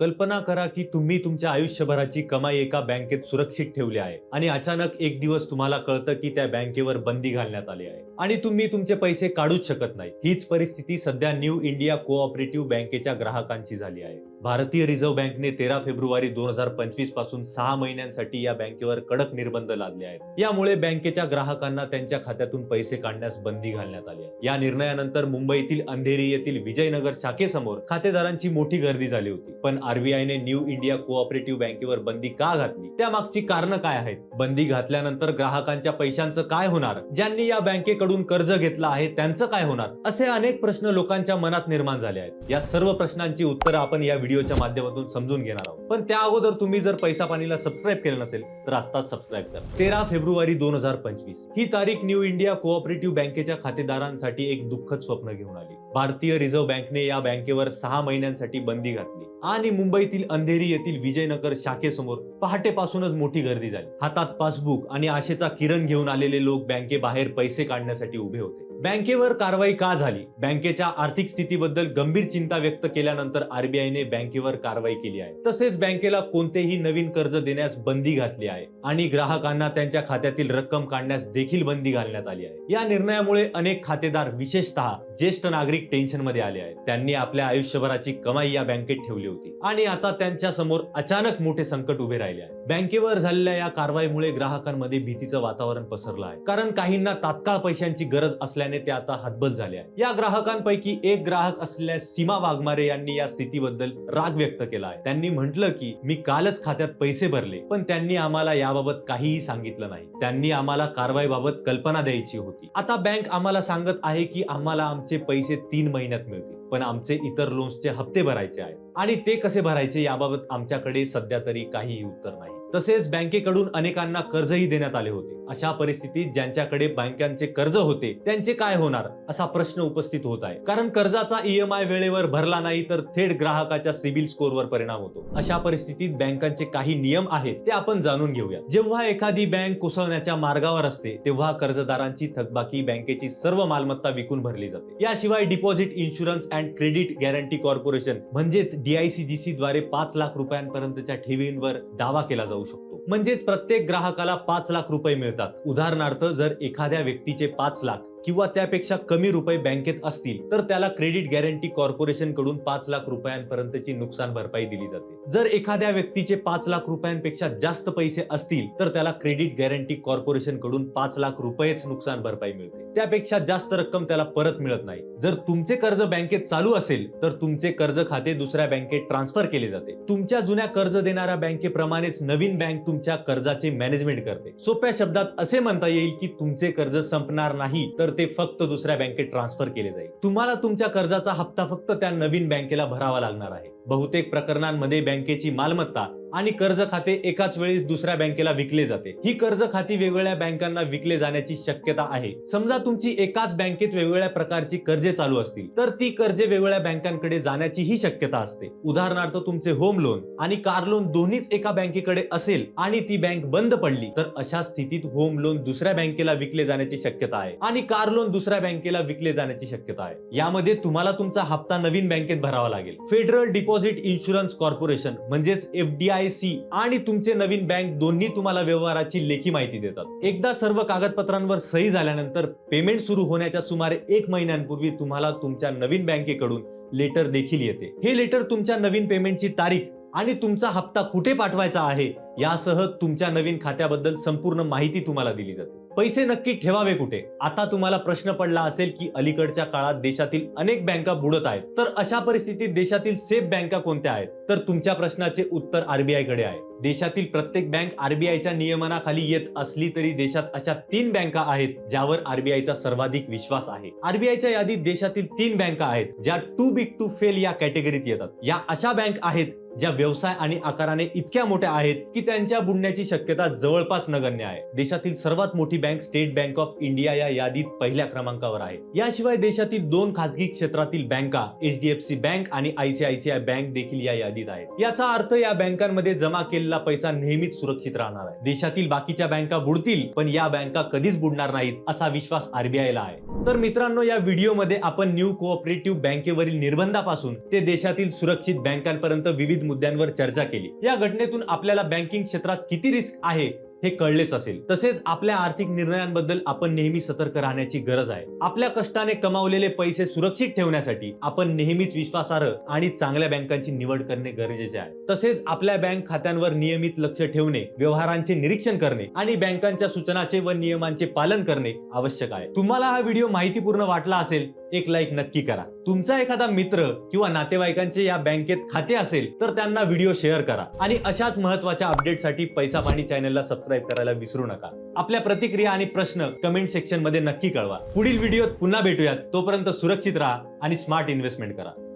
कल्पना करा की तुम्ही तुमच्या आयुष्यभराची कमाई एका बँकेत सुरक्षित ठेवली आहे आणि अचानक एक दिवस तुम्हाला कळतं की त्या बँकेवर बंदी घालण्यात आली आहे. आणि तुम्ही तुमचे पैसे काढूच शकत नाही. हीच परिस्थिती सध्या न्यू इंडिया कोऑपरेटिव्ह बँकेच्या ग्राहकांची झाली आहे. भारतीय रिझर्व्ह बँकने तेरा फेब्रुवारी दोन हजार पंचवीसपासून सहा महिन्यांसाठी या बँकेवर कडक निर्बंध लादले आहेत. यामुळे बँकेच्या ग्राहकांना त्यांच्या खात्यातून पैसे काढण्यास बंदी घालण्यात आली आहे. या निर्णयानंतर मुंबईतील अंधेरी येथील विजयनगर शाखेसमोर खातेदारांची मोठी गर्दी झाली होती. पण आरबीआयने न्यू इंडिया कोऑपरेटिव्ह बँकेवर बंदी का घातली? त्यामागची कारण काय आहेत? बंदी घातल्यानंतर ग्राहकांच्या पैशांचं काय होणार? ज्यांनी या बँकेकडून कर्ज घेतलं आहे त्यांचं काय होणार? असे अनेक प्रश्न लोकांच्या मनात निर्माण झाले आहेत. या सर्व प्रश्नांची उत्तरं आपण या व्हिडिओच्या माध्यमातून समजून घेणार आहोत. पण त्या अगोदर तुम्ही जर पैसा पाणीला सबस्क्राईब केलं नसेल तर आत्ताच सबस्क्राईब करा. तेरा फेब्रुवारी दोन हजार पंचवीस. ही तारीख न्यू इंडिया कोऑपरेटिव्ह बँकेच्या खातेदारांसाठी एक दुःखद स्वप्न घेऊन आली. भारतीय रिझर्व्ह बँकने या बँकेवर सहा महिन्यांसाठी बंदी घातली. आणि मुंबईतील अंधेरी येथील विजयनगर शाखेसमोर पहाटेपासूनच मोठी गर्दी झाली. हातात पासबुक आणि आशेचा किरण घेऊन आलेले लोक बँकेबाहेर पैसे काढण्यासाठी उभे होते. बँकेवर कारवाई का झाली? बँकेच्या आर्थिक स्थितीबद्दल गंभीर चिंता व्यक्त केल्यानंतर आरबीआयने बँकेवर कारवाई केली आहे. तसेच बँकेला कोणतेही नवीन कर्ज देण्यास बंदी घातली आहे आणि ग्राहकांना त्यांच्या खात्यातील रक्कम काढण्यास देखील बंदी घालण्यात आली आहे. या निर्णयामुळे अनेक खातेदार विशेषतः ज्येष्ठ नागरिक टेन्शनमध्ये आले आहेत. त्यांनी आपल्या आयुष्यभराची कमाई या बँकेत ठेवली होती आणि आता त्यांच्यासमोर अचानक मोठे संकट उभे राहिले आहे. बँकेवर झालेल्या या कारवाईमुळे ग्राहकांमध्ये भीतीचं वातावरण पसरलं आहे. कारण काहींना तात्काळ पैशांची गरज असल्याने ते आता हतबल झाले आहे. या ग्राहकांपैकी एक ग्राहक असलेल्या सीमा वाघमारे यांनी या स्थितीबद्दल राग व्यक्त केला आहे. त्यांनी म्हटलं की मी कालच खात्यात पैसे भरले पण त्यांनी आम्हाला याबाबत काहीही सांगितलं नाही. त्यांनी आम्हाला कारवाईबाबत कल्पना द्यायची होती. आता बँक आम्हाला सांगत आहे की आम्हाला आमचे पैसे तीन महिन्यात मिळतील पण आमचे इतर लोन्सचे हप्ते भरायचे आहेत. आणि ते कसे भरायचे याबाबत आमच्याकडे सध्या तरी काहीही उत्तर नाही. तसेच बँकेकडून अनेकांना कर्जही देण्यात आले होते. अशा परिस्थितीत ज्यांच्याकडे बँकांचे कर्ज होते त्यांचे काय होणार? असा प्रश्न उपस्थित होत आहे. कारण कर्जाचा ईएमआय वेळेवर भरला नाही तर थेट ग्राहकाच्या सिबिल स्कोरवर परिणाम होतो. अशा परिस्थितीत बँकांचे काही नियम आहेत ते आपण जाणून घेऊया. जेव्हा एखादी बँक कोसळण्याच्या मार्गावर असते तेव्हा कर्जदारांची थकबाकी बँकेची सर्व मालमत्ता विकून भरली जाते. याशिवाय deposit insurance and credit guarantee corporation म्हणजेच डीआयसीजीसी द्वारे पाच लाख रुपयांपर्यंतच्या ठेवींवर दावा केला जाऊ शकतो. म्हणजेच प्रत्येक ग्राहकाला पाच लाख रुपये मिळतात. उदाहरणार्थ जर एखाद्या व्यक्तीचे पाच लाख किंवा त्यापेक्षा कमी रुपये बँकेत असतील तर त्याला क्रेडिट गॅरंटी कॉर्पोरेशनकडून पाच लाख रुपयांपर्यंतची नुकसान भरपाई दिली जाते. जर एखाद्या व्यक्तीचे पाच लाख रुपयांपेक्षा जास्त पैसे असतील तर त्याला क्रेडिट गॅरंटी कॉर्पोरेशनकडून पाच लाख रुपयेच नुकसान भरपाई मिळते. त्यापेक्षा जास्त रक्कम त्याला परत मिळत नाही. जर तुमचे कर्ज बँकेत चालू असेल तर तुमचे कर्ज खाते दुसऱ्या बँकेत ट्रान्सफर केले जाते. तुमच्या जुन्या कर्ज देणाऱ्या बँकेप्रमाणेच नवीन बँक तुमच्या कर्जाचे मॅनेजमेंट करते. सोप्या शब्दात असे म्हणता येईल की तुमचे कर्ज संपणार नाही तर ते फक्त दुसऱ्या बँकेत ट्रान्सफर केले जाईल. तुम्हाला तुमच्या कर्जाचा हप्ता फक्त त्या नवीन बँकेला भरावा लागणार आहे. बहुतेक प्रकरणांमध्ये बँकेची मालमत्ता आणि कर्ज खाते एकाच वेळी दुसऱ्या बँकेला विकले जाते. ही कर्ज खाती वेगवेगळ्या बँकांना विकले जाण्याची शक्यता आहे. समजा तुमची एकाच बँकेत वेगवेगळ्या प्रकारची कर्जे चालू असतील तर ती कर्जे वेगवेगळ्या बँकांकडे जाण्याची ही शक्यता असते. उदाहरणार्थ तुमचे होम लोन आणि कार लोन दोन्हीच एका बँकेकडे असेल आणि ती बँक बंद पडली तर अशा स्थितीत होम लोन दुसऱ्या बँकेला विकले जाण्याची शक्यता आहे आणि कार लोन दुसऱ्या बँकेला विकले जाण्याची शक्यता आहे. यामध्ये तुम्हाला तुमचा हप्ता नवीन बँकेत भरावा लागेल. फेडरल डिपॉझिट इन्शुरन्स कॉर्पोरेशन म्हणजेच आय सी आणि तुमचे नवीन बँक दोन्ही तुम्हाला व्यवहाराची लेखी माहिती देतात. एकदा सर्व कागदपत्रांवर सही झाल्यानंतर पेमेंट सुरू होण्याच्या सुमारे एक महिन्यांपूर्वी तुम्हाला तुमच्या नवीन बँकेकडून लेटर देखील येते. हे लेटर तुमच्या नवीन पेमेंटची तारीख आणि तुमचा हप्ता कुठे पाठवायचा आहे यासह तुमच्या नवीन खात्याबद्दल संपूर्ण माहिती तुम्हाला दिली जाते. पैसे नक्की ठेवावे कुठे? आता तुम्हाला प्रश्न पडला असेल की अलीकडच्या काळात देशातील अनेक बँका बुडत आहेत. तर अशा परिस्थितीत देशातील सेफ बँका कोणत्या आहेत? तर तुमच्या प्रश्नाचे उत्तर आरबीआयकडे आहे. देशातील प्रत्येक बँक आरबीआयच्या नियमनाखाली येत असली तरी देशात अशा तीन बँका आहेत ज्यावर आरबीआयचा सर्वाधिक विश्वास आहे. आरबीआयच्या यादीत देशातील तीन बँका आहेत ज्या टू बिग टू फेल या कॅटेगरीत येतात. या अशा बँक आहेत ज्या व्यवसाय आणि आकाराने इतक्या मोठ्या आहेत की त्यांच्या बुडण्याची शक्यता जवळपास नगण्य आहे. देशातील सर्वात मोठी bank state bank of India या यादीत पहिल्या क्रमांकावर आहे. याशिवाय देशातील दोन खासगी क्षेत्रातील बँका एचडीएफसी बँक आणि आयसीआयसीआय बँक देखील या यादीत आहेत. याचा अर्थ या बँकांमध्ये जमा केलेला पैसा नेहमीच सुरक्षित राहणार आहे. देशातील बाकीच्या बँका बुडतील पण या बँका कधीच बुडणार नाहीत असा विश्वास आरबीआयला आहे. तर मित्रांनो या व्हिडिओमध्ये आपण न्यू कोऑपरेटिव्ह बँकेवरील निर्बंधापासून ते देशातील सुरक्षित बँकांपर्यंत विविध मुद्द्यांवर चर्चा केली. या घटनेतून आपल्याला बँकिंग क्षेत्रात किती रिस्क आहे हे कळलेच असेल. तसेच आपल्या आर्थिक निर्णयांबद्दल आपण नेहमी सतर्क राहण्याची गरज आहे. आपल्या कष्टाने कमावलेले पैसे सुरक्षित ठेवण्यासाठी आपण नेहमीच विश्वासार्ह आणि चांगल्या बँकांची निवड करणे गरजेचे आहे. तसेच आपल्या बँक खात्यांवर नियमित लक्ष ठेवणे व्यवहारांचे निरीक्षण करणे आणि बँकांच्या सूचनाचे व नियमांचे पालन करणे आवश्यक आहे. तुम्हाला हा व्हिडिओ माहितीपूर्ण वाटला असेल एक लाईक नक्की करा. तुमचा एखादा मित्र किंवा नातेवाईकांचे या बँकेत खाते असेल तर त्यांना व्हिडिओ शेअर करा. आणि अशाच महत्त्वाच्या अपडेटसाठी पैसा पाणी चॅनलला सबस्क्राईब करायला विसरू नका. आपल्या प्रतिक्रिया आणि प्रश्न कमेंट सेक्शनमध्ये नक्की कळवा. पुढील व्हिडिओत पुन्हा भेटूयात. तोपर्यंत सुरक्षित राहा आणि स्मार्ट इन्व्हेस्टमेंट करा.